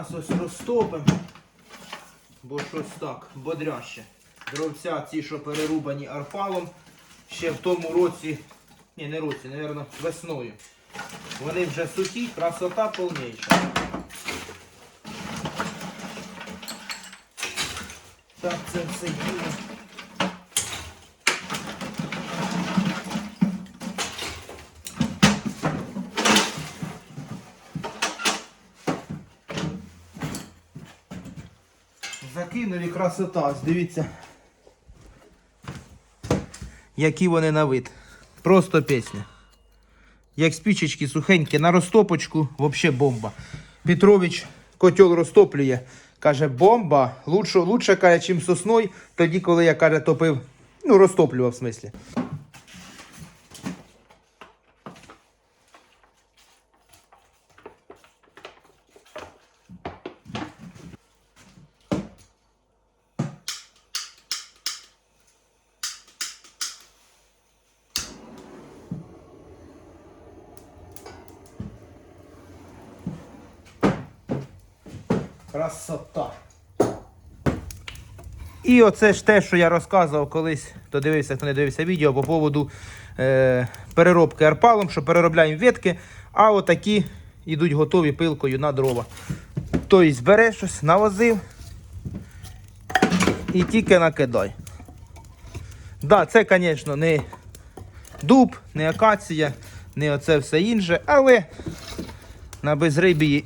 Зараз ось розтопимо. Бо щось так, бодряще. Дровця ці, що перерубані арпалом, ще в тому році, ні, не році, мабуть, весною. Вони вже сухі, красота повніша. Так, це все діло. Закинув і красота, дивіться. Які вони на вид. Просто пісня. Як спічечки сухенькі, на розтопочку взагалі бомба. Петрович котел розтоплює. Каже, бомба. Лучше, лучше каже, чим сосною, тоді, коли я каже, топив, ну, розтоплював в смислі. Красота. І оце ж те, що я розказував колись, хто дивився, хто не дивився відео по поводу е, переробки арпалом, що переробляємо ветки, а отакі йдуть готові пилкою на дрова. Тобто береш щось, навозив і тільки накидай. Да, це, звісно, не дуб, не акація, не оце все інше, але на безрибі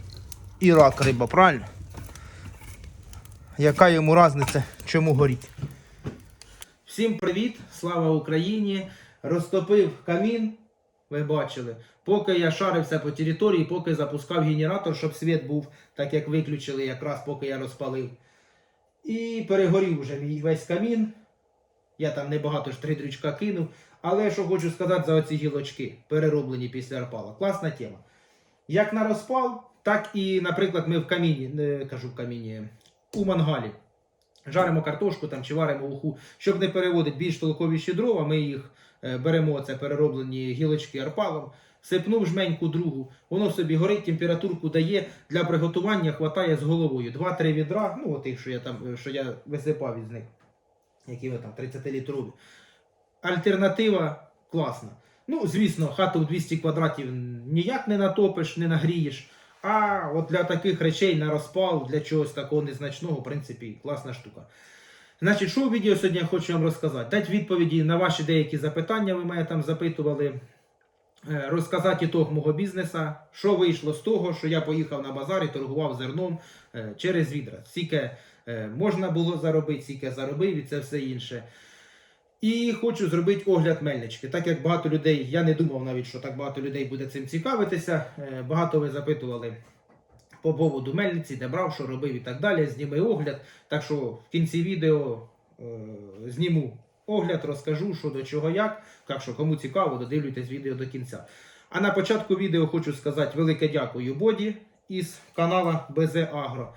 і рак риба, правильно? Яка йому різниця, чому горіть? Всім привіт! Слава Україні! Розтопив камін, ви бачили. Поки я шарився по території, поки запускав генератор, щоб світ був, так як виключили, якраз поки я розпалив. І перегорів вже мій весь камін. Я там небагато ж три дрючка кинув. Але що хочу сказати за оці гілочки, перероблені після арпала. Класна тема. Як на розпал, так і, наприклад, ми в каміні, не кажу в каміні, у мангалі. Жаримо картошку там, чи варимо уху. Щоб не переводити більш толковіші дрова, ми їх е, беремо, це перероблені гілочки арпалом, сипнув жменьку другу, воно собі горить, температурку дає, для приготування хватає з головою. 2-3 відра, ну от тих, що я там, що я висипав із них, які ви там 30-літрові. Альтернатива класна. Ну, звісно, хату в 200 квадратів ніяк не натопиш, не нагрієш. А от для таких речей на розпал, для чогось такого незначного, в принципі, класна штука. Значить, що в відео сьогодні я хочу вам розказати? Дати відповіді на ваші деякі запитання, ви мене там запитували. Е, Розказати ітог мого бізнеса, що вийшло з того, що я поїхав на базар і торгував зерном е, через відра. Скільки е, можна було заробити, скільки заробив і це все інше. І хочу зробити огляд мельнички. Так як багато людей, я не думав навіть, що так багато людей буде цим цікавитися. Е, Багато ви запитували по поводу мельниці, де брав, що робив і так далі. Зніми огляд. Так що в кінці відео е, зніму огляд, розкажу, що до чого як. Так що, кому цікаво, додивлюйтесь відео до кінця. А на початку відео хочу сказати велике дякую Боді із канала БЗ Агро.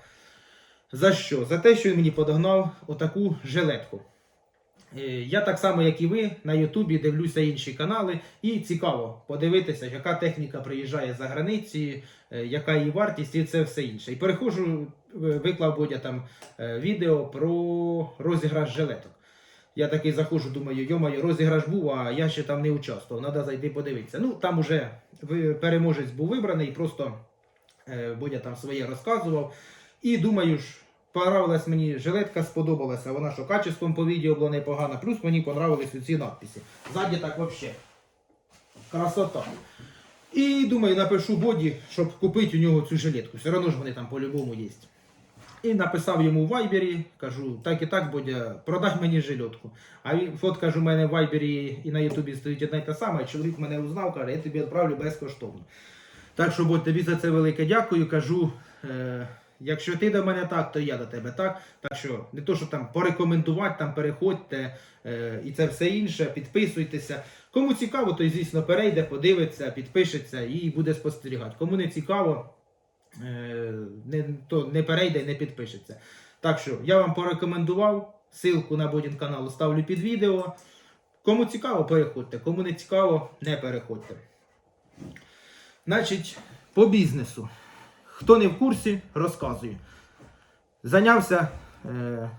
За що? За те, що він мені подогнав отаку жилетку. Е, Я так само, як і ви, на Ютубі дивлюся інші канали, і цікаво подивитися, яка техніка приїжджає за границі, е, яка її вартість і це все інше. І переходжу, е, виклав Бодя там відео про розіграш жилеток. Я такий заходжу, думаю, йомаю, розіграш був, а я ще там не участвував, треба зайти подивитися. Ну, там уже переможець був вибраний, просто Бодя там своє розказував. І думаю ж, понравилась мені жилетка, сподобалася. Вона що качеством по відео була непогана, плюс мені понравились ці надписи. Ззаді так взагалі. Красота. І думаю, напишу Боді, щоб купити у нього цю жилетку. Все одно ж вони там по-любому є. І написав йому в Вайбері, кажу, так і так, Бодя, продай мені жилетку. А він, фотка кажу, у мене в Вайбері і на Ютубі стоїть одна й та сама, чоловік мене узнав, каже, я тобі відправлю безкоштовно. Так що, Бодь, тобі за це велике дякую. Кажу, е, якщо ти до мене так, то я до тебе так. Так що не то, що там порекомендувати, там переходьте е, і це все інше, підписуйтеся. Кому цікаво, той, звісно, перейде, подивиться, підпишеться і буде спостерігати. Кому не цікаво, е, не, то не перейде і не підпишеться. Так що я вам порекомендував. Ссылку на Бодін канал ставлю під відео. Кому цікаво, переходьте. Кому не цікаво, не переходьте. Значить, по бізнесу. Хто не в курсі, розказую. Зайнявся е,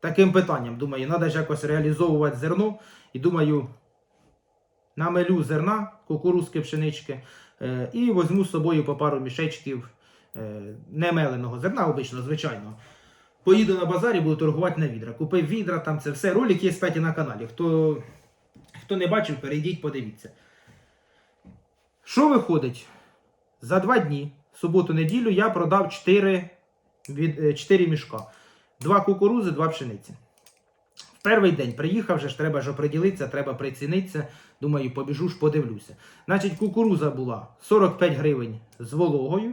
таким питанням. Думаю, треба ж якось реалізовувати зерно. І думаю, намелю зерна, кукурузки, пшенички, е, і візьму з собою по пару мішечків е, немеленого зерна, обичного, звичайного. Поїду на базарі, буду торгувати на відра. Купив відра, там це все. Ролик є кстати, на каналі. Хто, хто не бачив, перейдіть, подивіться. Що виходить? За два дні, суботу-неділю, я продав 4, від, е, 4 мішка. Два кукурузи, два пшениці. В перший день приїхав, вже ж треба ж оприділитися, треба прицінитися. Думаю, побіжу ж подивлюся. Значить, кукуруза була 45 гривень з вологою.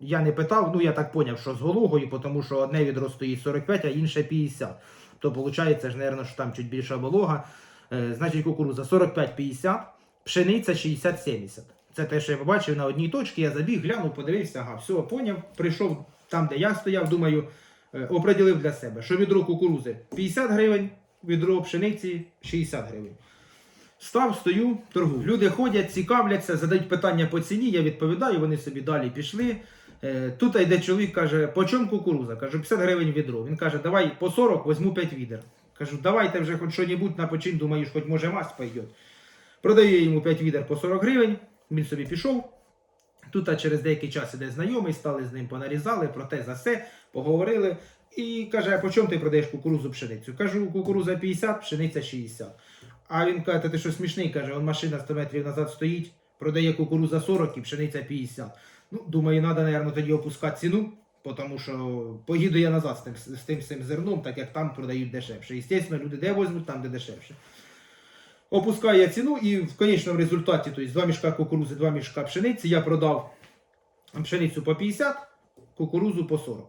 Я не питав, ну я так поняв, що з вологою, тому що одне відро стоїть 45, а інше 50. То виходить, ж, мабуть, що там чуть більша волога. Е, значить, кукуруза 45-50, пшениця 60-70. Це те, що я побачив на одній точці, я забіг, глянув, подивився, ага, все, поняв, прийшов там, де я стояв, думаю, е, оприділив для себе, що відро кукурузи 50 гривень, відро пшениці 60 гривень. Став, стою, торгую. Люди ходять, цікавляться, задають питання по ціні, я відповідаю, вони собі далі пішли. Е, Тут йде чоловік, каже, по чому кукуруза? Кажу, 50 гривень відро. Він каже, давай по 40 візьму 5 відер. Кажу, давайте вже хоч що-небудь на почин, думаю, хоч може мазь пойде. Продаю йому 5 відер по 40 гривень, він собі пішов. Тут а через деякий час іде знайомий, стали з ним понарізали, про те за все, поговорили. І каже, а по чому ти продаєш кукурузу пшеницю? Кажу, кукуруза 50, пшениця 60. А він каже, «Та ти що смішний, каже, он машина 100 метрів назад стоїть, продає кукуруза 40 і пшениця 50. Ну, думаю, треба, мабуть, тоді опускати ціну, тому що поїду я назад з тим, з тим, з тим зерном, так як там продають дешевше. І, Звісно, люди де возьмуть, там де дешевше. Опускаю ціну і в конечному результаті, тобто 2 мішка кукурузи, 2 мішка пшениці, я продав пшеницю по 50, кукурузу по 40.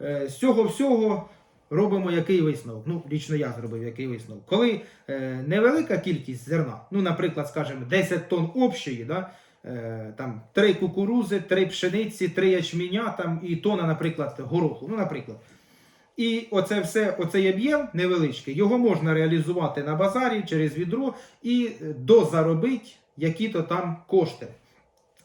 Е, З цього всього робимо який висновок? Ну, лічно я зробив який висновок. Коли е, невелика кількість зерна, ну, наприклад, скажімо, 10 тонн общої, да, е, там 3 кукурузи, 3 пшениці, 3 ячменя там, і тона, наприклад, гороху. Ну, наприклад. І оце все, оцей об'єм невеличкий, його можна реалізувати на базарі через відро і е, дозаробити які-то там кошти.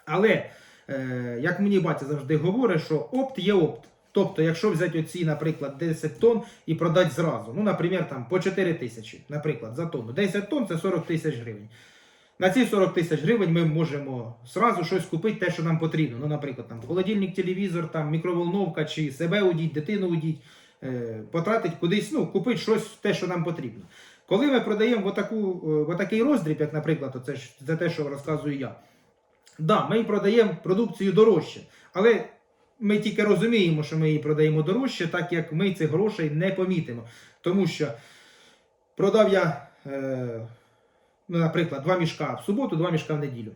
Але, е, як мені батя завжди говорить, що опт є опт. Тобто, якщо взяти оці, наприклад, 10 тонн і продати зразу, ну, наприклад, там по 4 тисячі, наприклад, за тонну. 10 тонн це 40 тисяч гривень. На ці 40 тисяч гривень ми можемо зразу щось купити, те, що нам потрібно. Ну, наприклад, там холодильник, телевізор, там мікроволновка, чи себе удіть, дитину удіть, потратить кудись, ну, купити щось, те, що нам потрібно. Коли ми продаємо в, отаку, е, отакий роздріб, як, наприклад, оце за те, що розказую я, да, ми продаємо продукцію дорожче, але ми тільки розуміємо, що ми її продаємо дорожче, так як ми цих грошей не помітимо. Тому що продав я, е, ну, наприклад, два мішка в суботу, два мішка в неділю.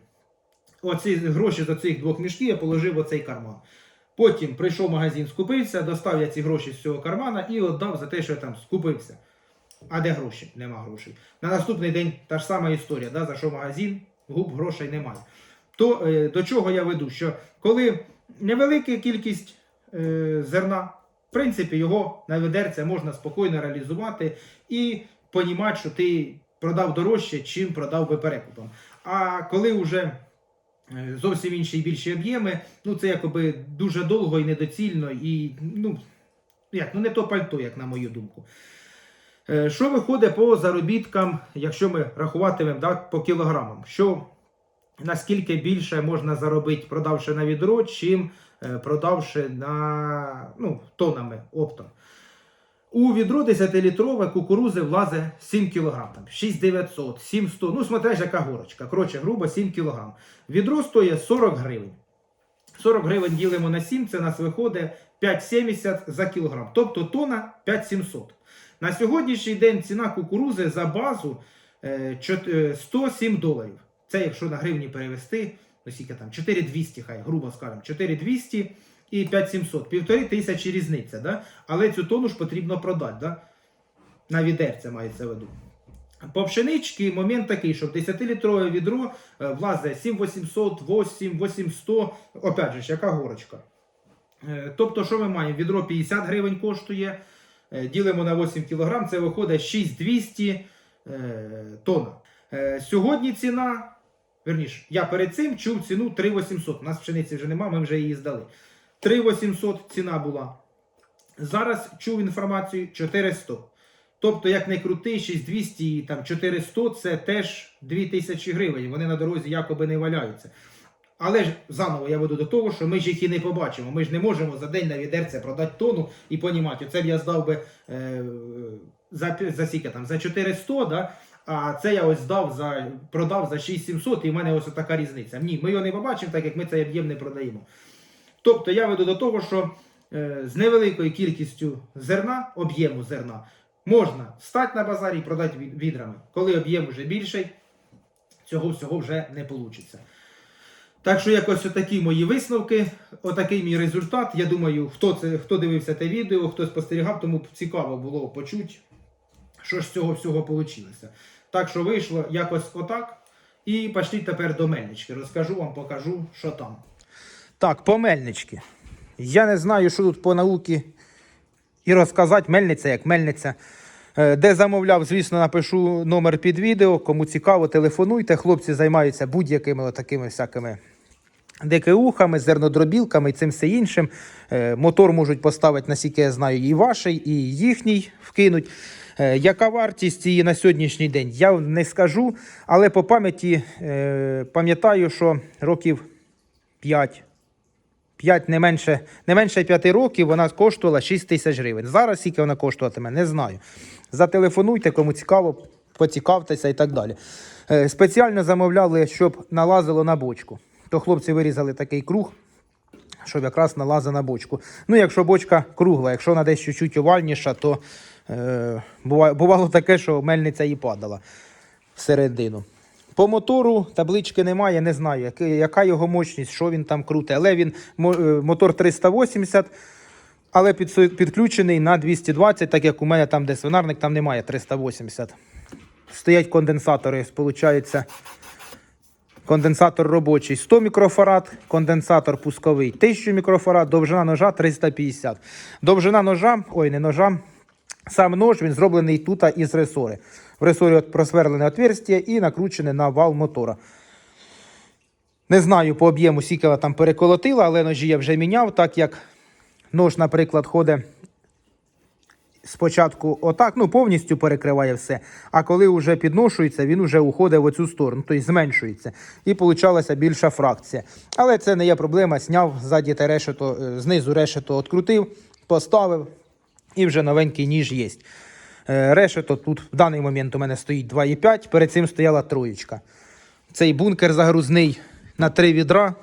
Оці гроші за цих двох мішків я положив в оцей карман. Потім прийшов в магазин, скупився, достав я ці гроші з цього кармана і віддав за те, що я там скупився. А де гроші? Нема грошей. На наступний день та ж сама історія, да, зайшов в магазин, губ грошей немає. То е, до чого я веду? Що коли невелика кількість е, зерна, в принципі, його на ведерце можна спокійно реалізувати і понімати, що ти продав дорожче, чим продав би перекупом. А коли вже зовсім інші і більші об'єми, ну це якоби дуже довго і недоцільно, і ну, як, ну не то пальто, як на мою думку. Е, Що виходить по заробіткам, якщо ми рахуватимемо так, по кілограмам? Що наскільки більше можна заробити, продавши на відро, чим е, продавши на ну, тонами оптом? У відро 10-літрове кукурузи влазить 7 кг, там, 6900, 700, ну смотря яка горочка. Коротше, грубо 7 кг. Відро стоїть 40 гривень. 40 гривень ділимо на 7, це нас виходить 5,70 за кілограм. Тобто тона 5,700. На сьогоднішній день ціна кукурузи за базу е, чот- е, 107 доларів. Це якщо на гривні перевести, ну скільки там, 4200, хай, грубо скажемо, 4200 і 5700. Півтори тисячі різниця, да? але цю тону ж потрібно продати. Да? На відерце мається в виду. По пшеничці момент такий, що в 10-літрове відро е, влазить 7800, 8, 8100, опять же, яка горочка. Е, Тобто, що ми маємо? Відро 50 гривень коштує, е, ділимо на 8 кг, це виходить 6200 е, тонна. Е, Сьогодні ціна Верніше, я перед цим чув ціну 3800. У нас пшениці вже нема, ми вже її здали. 3800 ціна була. Зараз чув інформацію 400. Тобто, як не крути, 6200 і там 400 це теж 2000 гривень. Вони на дорозі якоби не валяються. Але ж заново я веду до того, що ми ж їх і не побачимо. Ми ж не можемо за день на відерце продати тонну і понімати, оце б я здав би е, за, за скільки там, за 400, да? а це я ось здав за, продав за 6700 і в мене ось така різниця. Ні, ми його не побачимо, так як ми цей об'єм не продаємо. Тобто я веду до того, що е, з невеликою кількістю зерна, об'єму зерна, можна стати на базарі і продати відрами. Коли об'єм вже більший, цього всього вже не вийде. Так що якось отакі мої висновки, отакий мій результат. Я думаю, хто це, хто дивився те відео, хто спостерігав, тому цікаво було почути, що з цього всього вийшло. Так що вийшло якось отак. І пішли тепер до мельнички. Розкажу вам, покажу, що там. Так, по мельнички. Я не знаю, що тут по науці і розказати мельниця як мельниця. Е, Де замовляв, звісно, напишу номер під відео. Кому цікаво, телефонуйте. Хлопці займаються будь-якими такими всякими ДКУхами, зернодробілками і цим все іншим. Е, Мотор можуть поставити, наскільки я знаю, і ваш, і їхній вкинуть. Е, Яка вартість її на сьогоднішній день? Я не скажу, але по пам'яті пам'ятаю, що років 5 5 не менше, не менше 5 років вона коштувала 6 тисяч гривень. Зараз скільки вона коштуватиме, не знаю. Зателефонуйте, кому цікаво, поцікавтеся і так далі. Е, спеціально замовляли, щоб налазило на бочку. То хлопці вирізали такий круг, щоб якраз налазило на бочку. Ну, якщо бочка кругла, якщо вона десь чуть-чуть овальніша, то е, бувало таке, що мельниця і падала всередину. По мотору таблички немає, не знаю, яка, його мощність, що він там крутить. Але він е, мотор 380, але підключений на 220, так як у мене там, де свинарник, там немає 380. Стоять конденсатори, виходить. Конденсатор робочий 100 мікрофарад, конденсатор пусковий 1000 мікрофарад, довжина ножа 350. Довжина ножа, ой, не ножа, сам нож він зроблений тут із ресори. В ресорі просверлене отверстие і накручене на вал мотора. Не знаю по об'єму, скільки вона там переколотила, але ножі я вже міняв, так як нож, наприклад, ходить спочатку отак, ну повністю перекриває все. А коли вже підношується, він вже уходить в оцю сторону, тобто зменшується. І получалася більша фракція. Але це не є проблема. Сняв ззаді те решето, е, знизу решето відкрутив, поставив, і вже новенький ніж є. Е, Решето тут в даний момент у мене стоїть 2,5, перед цим стояла троєчка. Цей бункер загрузний на 3 відра.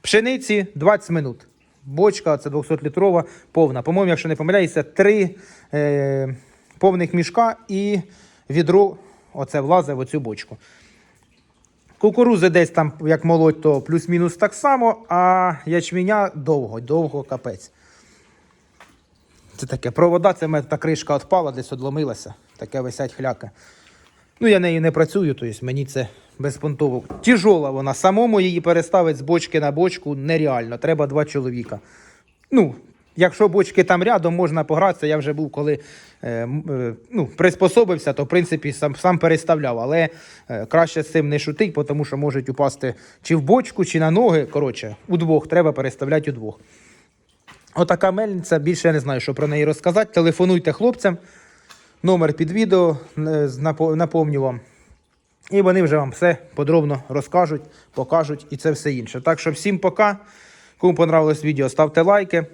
Пшениці 20 минут. Бочка, це 200-літрова, повна. По-моєму, якщо не помиляюся, три е, повних мішка і відро оце влазить в оцю бочку. Кукурузи десь там, як молоть, то плюс-мінус так само, а ячменя довго, довго капець. Це таке провода, це мене та кришка відпала, десь одломилася. Таке висять хляка. Ну, я нею не працюю, тобто мені це безпонтово. Тяжола вона. Самому її переставити з бочки на бочку нереально. Треба два чоловіка. Ну, якщо бочки там рядом, можна погратися. Я вже був, коли е, е, ну, приспособився, то в принципі сам, сам переставляв. Але е, краще з цим не шутить, тому що можуть упасти чи в бочку, чи на ноги. Коротше, удвох треба переставляти удвох. Отака мельниця, більше я не знаю, що про неї розказати. Телефонуйте хлопцям. Номер під відео е, напомню вам. І вони вже вам все подробно розкажуть, покажуть і це все інше. Так що всім пока. Кому понравилось відео, ставте лайки,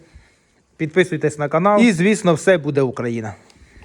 підписуйтесь на канал. І, звісно, все буде Україна.